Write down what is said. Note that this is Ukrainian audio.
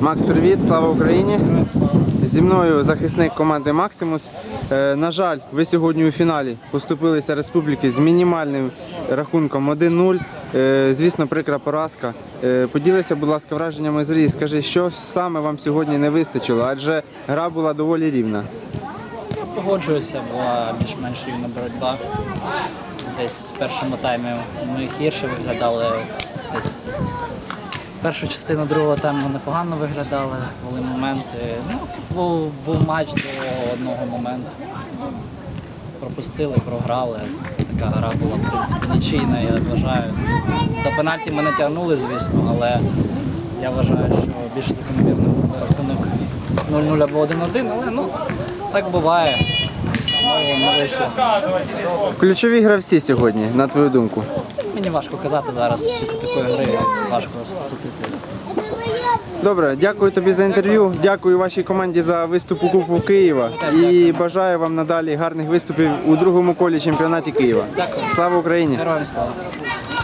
Макс, привіт, слава Україні! Зі мною захисник команди Максимус. Е, на жаль, ви сьогодні у фіналі поступилися республіки з мінімальним рахунком 1-0. Е, звісно, прикра поразка. Е, поділися, будь ласка, враженнями з гри. Скажи, що саме вам сьогодні не вистачило, адже гра була доволі рівна. Погоджуюся, була більш-менш рівна боротьба. Десь в першому таймі ми гірше виглядали. Десь першу частину другого тайму непогано виглядали, були моменти. Ну, був, був матч до одного моменту. Пропустили, програли. Така гра була, в принципі, нічийна, я вважаю. До пенальті ми не тягнули, звісно, але я вважаю, що більш закономірний рахунок 0-0 або 1-1, але ну, так буває. Ключові гравці сьогодні, на твою думку. Мені важко казати зараз після такої гри, важко судити. Добре, дякую тобі за інтерв'ю. Дякую вашій команді за виступ у Кубку Києва і бажаю вам надалі гарних виступів у другому колі чемпіонаті Києва. Слава Україні! Героям слава!